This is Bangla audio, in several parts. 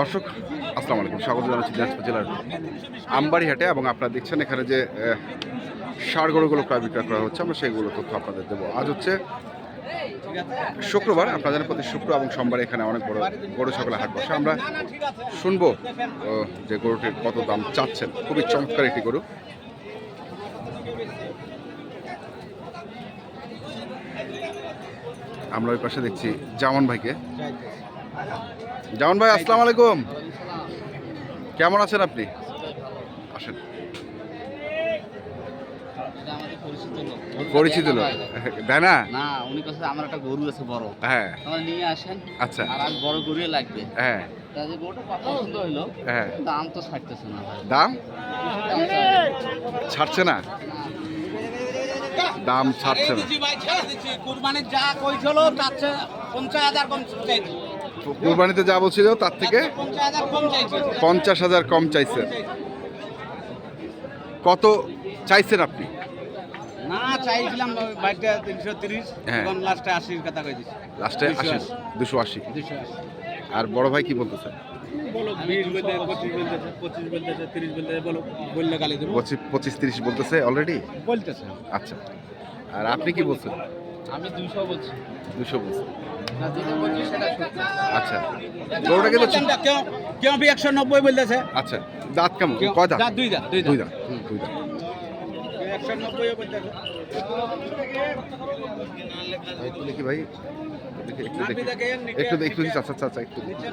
দর্শক, আসসালামু আলাইকুম। স্বাগত জানাচ্ছি দিনাজপুর জেলার আমবাড়িহাটে এবং আপনারা দেখছেন এখানে যে গরুগুলো প্রায় বিক্রয় করা হচ্ছে, আমরা সেইগুলো তথ্য আপনাদের দেবো। আজ হচ্ছে শুক্রবার আপনাদের প্রতি শুক্র এবং সোমবার এখানে অনেক বড় গরু ছাগলের হাট বসে। আমরা শুনব যে গরুটির কত দাম চাচ্ছেন। খুবই চমৎকার একটি গরু। আমরা ওই পাশে দেখছি জামান ভাইকে। জামান ভাই আসসালামু আলাইকুম। কেমন আছেন আপনি? আসেন। পরিচিত লোক। না? উনি আমার একটা গরু আছে বড়। হ্যাঁ। আমার নিয়ে আসেন। আচ্ছা। আর আজ বড় গরুই লাগবে। হ্যাঁ। গরুটা পছন্দ হ্যাঁ। দাম তো ছাড়তেছে না দাম? ছাড়ছে না? দাম ছাড়ছে না। কুরবানির যা কইছিল তার চেয়ে পঞ্চাশ হাজার কম চাইছি। কুরবানিতে যা বলছিল তার থেকে পঞ্চাশ হাজার কম চাইছি। কত চাইছেন আপনি? না চাইছিলাম বাইকটা তিনশো তিরিশ। হ্যাঁ। এখন লাস্টে আশির কথা কই দিচ্ছি লাস্টে আশি আশি। দুশো আশি। দুশো আশি। আর বড় ভাই কি বলতেছে? পঁচিশ তিরিশ বলতেছে অলরেডি বলতেছে। আচ্ছা। আর আপনি কি বলছেন? আমি দুশো বলছি। দুশো বলছি আচ্ছা। গরুটা কিন্তু ছি- কেউ কেউ বি একশো নব্বই বলতেছে? আচ্ছা দাঁত কেমন? কয় দাঁত? দাঁত দুই দাঁত দুই দুই দাঁত দাঁত দুই দাঁত। একশো নব্বই বলতেছে। ভাই, একটু দেখি ভাই? দেখি একটু দেখি। একটু একটু আচ্ছা আচ্ছা আচ্ছা একটু নিচের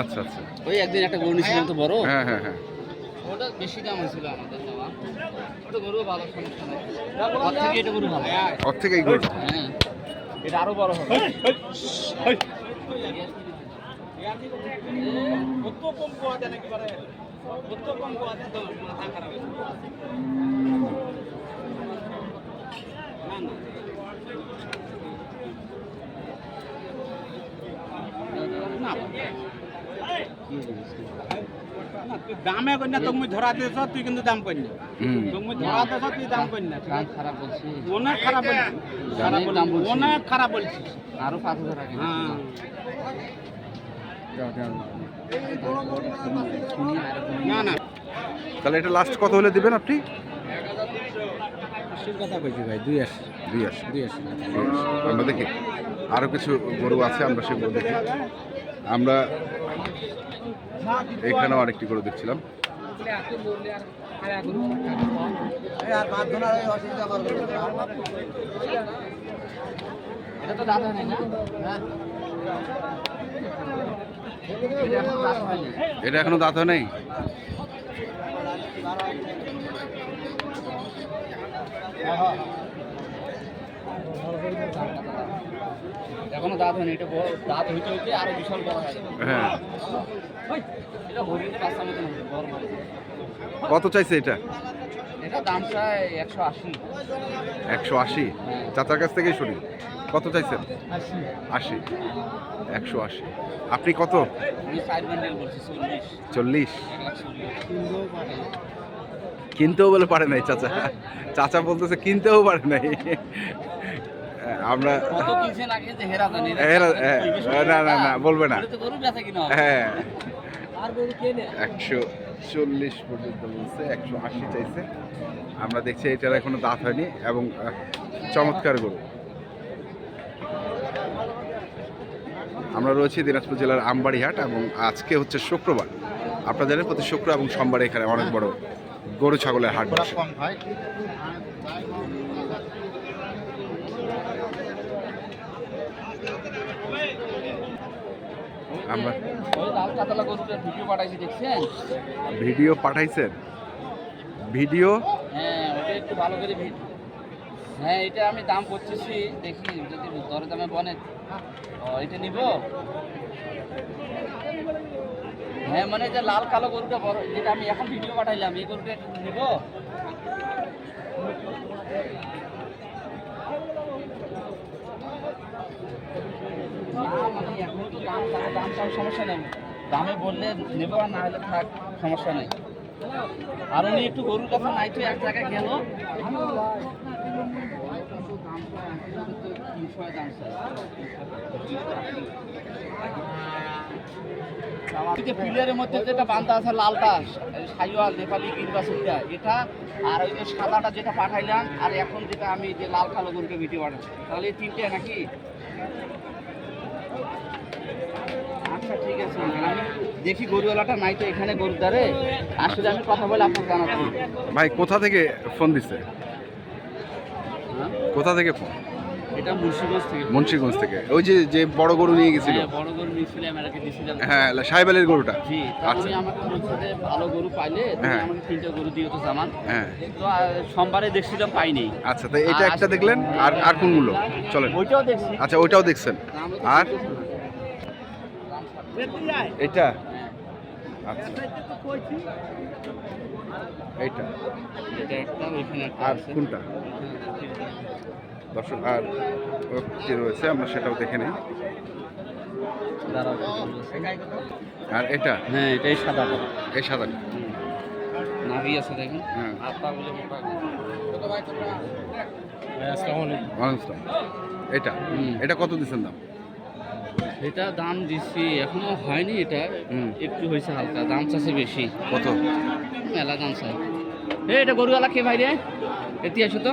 আচ্ছা আচ্ছা। ওই একদিন একটা গরু নিয়েছিলাম তো বড়। হ্যাঁ হ্যাঁ হ্যাঁ। ওটা বেশি দাম হয়েছিল আমাদের নেওয়া ওটা গরু ভালো সমস্যা নেই। ওর থেকে এটা গরু ভালো। ওর থেকে এই গরুটা হ্যাঁ। এটা আরও বড় হবে। কত কম কোয়া দেন একেবারে কত কম কোয়া দেন তো মাথা খারাপ যাবে। না না না না, তুই দামে কই না তুমি ধরা দিয়েছ তুই কিন্তু দাম কই না। তুমি ধরা দিয়েছ তুই দাম কই না খারাপ বলছি। অনেক খারাপ বলছিস। অনেক খারাপ বলছিস আরও পাঁচ হাজার আগে হ্যাঁ। না না। তাহলে এটা লাস্ট কত হলে দিবেন আপনি? কথা কইছি ভাই দুই আশি। দুই আশি। দুই আশি আমরা দেখি। আরও কিছু গরু আছে আমরা সেগুলো দেখি। আমরা এখানেও আরেকটি করে দেখছিলাম। এটা এখনও দাঁত এখনও নাই। এখনও দাঁত হয়নি এটা দাঁত হইতে হইতে আরও বিশাল বড় হয় হ্যাঁ। এটা হরিণের মতন হবে, বড় বড় কত চাইছে এটা? এটা দাম চাই একশো আশি। একশো আশি? চাচার কাছ থেকেই শুনি। কত চাইছেন? আশি। একশো আশি। আপনি কত? চল্লিশ। কিনতেও বলে পারে নাই চাচা। চাচা বলতেছে কিনতেও পারে নাই। আমরা কত কিনছেন আগে যে হেরা জানি? হেরা- হ্যাঁ, না, না, না, বলবে না। হ্যাঁ। আর গরু কেনে একশো চল্লিশ পর্যন্ত বলছে একশো আশি চাইছে। আমরা দেখছি এটার এখনও দাঁত হয়নি এবং চমৎকার গরু। আমরা রয়েছি দিনাজপুর জেলার আমবাড়িহাট এবং আজকে হচ্ছে শুক্রবার। আপনারা জানেন প্রতি শুক্র এবং সোমবার এখানে অনেক বড় গরু ছাগলের হাট বসে। আমরা ভিডিও ভিডিও পাঠাইছেন? ভিডিও? হ্যাঁ ওটা একটু ভালো করে ভি- হ্যাঁ এটা আমি দাম করতেছি দেখি যদি দরে দামে বনে এটা নিব? হ্যাঁ মানে যে লাল কালো গরুটা বড় যেটা আমি এখন ভিডিও পাঠাইলাম এই গরুটা নিব না, মানে এখন তো সমস্যা নেই দামে বললে নেব আর না হলে থাক, সমস্যা নেই। আর উনি একটু গরুর কাছে নাই তো, এক জায়গায় গেল। মধ্যে যেটা আছে সাইওয়াল, নেপালি কিংবা সেটা এটা আর ওই যে সাদাটা যেটা পাঠাইলাম, আর এখন যেটা আমি যে লাল কালো গরুকে ভিডিও পাঠাচ্ছি তাহলে তিনটে নাকি? আচ্ছা ঠিক আছে আমি দেখি গরুওয়ালাটা নাই তো এখানে গরুর দ্বারে। আসলে আমি কথা বলে আপনাকে জানাচ্ছি। ভাই কোথা থেকে ফোন দিছে? হ্যাঁ? কোথা থেকে ফোন এটা মুন্সিগঞ্জ থেকে। মুন্সিগঞ্জ থেকে। ওই যে যে বড় গরু নিয়ে গেছিল? হ্যাঁ, বড় গরু হ্যাঁ সাহেব গরুটা? জি আচ্ছা। আমাকে বলছে যে ভালো গরু পাইলে তুমি হ্যাঁ। আমাকে তিনটা গরু দিও তো জামান হ্যাঁ। তো সোমবারে দেখছিলাম পাইনি। আচ্ছা তো এটা একটা দেখলেন? আর আর কোনগুলো? চলেন। ওইটাও দেখছি। আচ্ছা ওইটাও দেখছেন। আর? এটা? আচ্ছা। এইটা এটা আর কোনটা? দর্শক আর ও কি রয়েছে আমরা সেটাও দেখে নিই। আর এটা? হ্যাঁ এটাই সাদা এই সাদাটা নাভি আছে দেখেন। হ্যাঁ। আসসালাম। এটা। এটা কত দিচ্ছেন দাম? এটা দাম দিচ্ছি এখনও হয়নি এটা। হুম। একটু হয়েছে হালকা দাম চাষে বেশি। কত? মেলা দাম চাই এটা গরুওয়ালা কে ভাই রে? এটি আসো তো।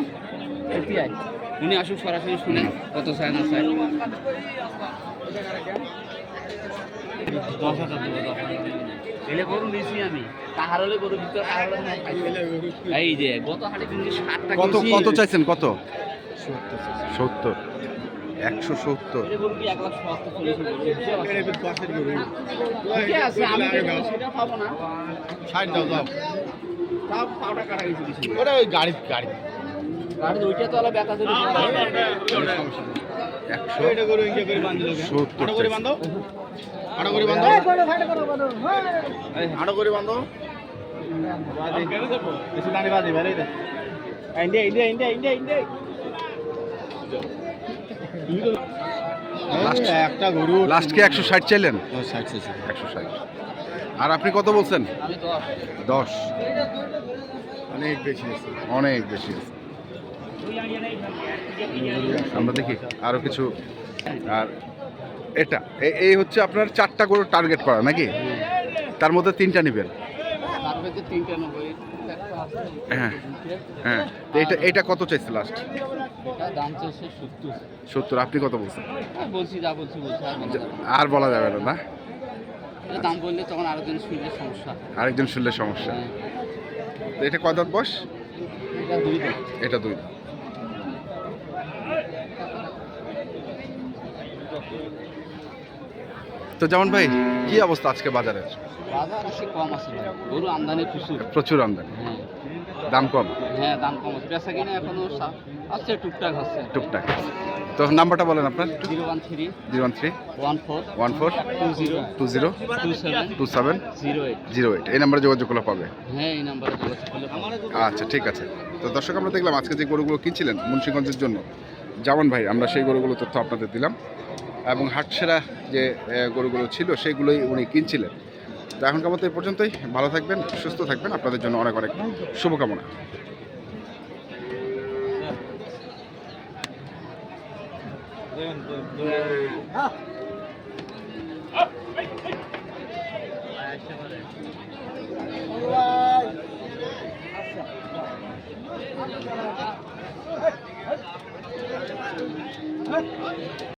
এটি আয়। উনি আসুক সরাসরি শুনেন কত চায় না চায় দশ হাজার দেবো দশ হাজার এলে গরু নিয়েছি আমি। তাহার হলে গরু ভিতরে তাহার হলে নাই। এই যে গত হাটে কিন্তু ষাটটা কত কত চাইছেন? কত? সত্তর একশো সত্তর। গাড়ি গাড়ি একটা গরু লাস্ট কি একশো ষাট চাইলেন একশো ষাট আর আপনি কত বলছেন? দশ। দশ। অনেক বেশি আছে অনেক বেশি আছে আমরা দেখি আরও কিছু। আর এটা এই হচ্ছে আপনার চারটা করে টার্গেট করা, নাকি? তার মধ্যে তিনটা নেবেন। হ্যাঁ হ্যাঁ কত চাইছে লাস্ট সত্তর, আপনি কত বলছেন? আর বলা যাবে না। দাম বললে তখন আরও দিন শুনলে সমস্যা। আরেকজন শুনলে সমস্যা এটা কয় দাঁত বয়স? এটা দুই দাম এটা দুই দাঁত। তো যেমন ভাই কি অবস্থা আজকে বাজারের বাজার কম আছে। গরু আমদানি প্রচুর। প্রচুর আমদানি। হ্যাঁ। দাম কম? হ্যাঁ দাম কম আছে। কিনে এখনও আছে টুকটাক আছে। টুকটাক। তো নাম্বারটা বলেন আপনার। Zero one three. Zero one three. One four. One four. Two zero. Two zero. Two seven. Two seven. Zero eight. Zero eight. এই নাম্বারে যোগাযোগ করলে পাবে। হ্যাঁ এই নাম্বারে যোগাযোগ করলে আচ্ছা ঠিক আছে। তো দর্শক আমরা দেখলাম আজকে যে গরুগুলো কিনছিলেন মুন্সিগঞ্জের জন্য। যেমন ভাই আমরা সেই গরুগুলো তথ্য আপনাদের দিলাম। এবং হাটসেরা যে গরুগুলো ছিল, সেগুলোই উনি কিনছিলেন। তো এখনকার মতো এ পর্যন্তই। ভালো থাকবেন, সুস্থ থাকবেন। আপনাদের জন্য অনেক অনেক শুভকামনা।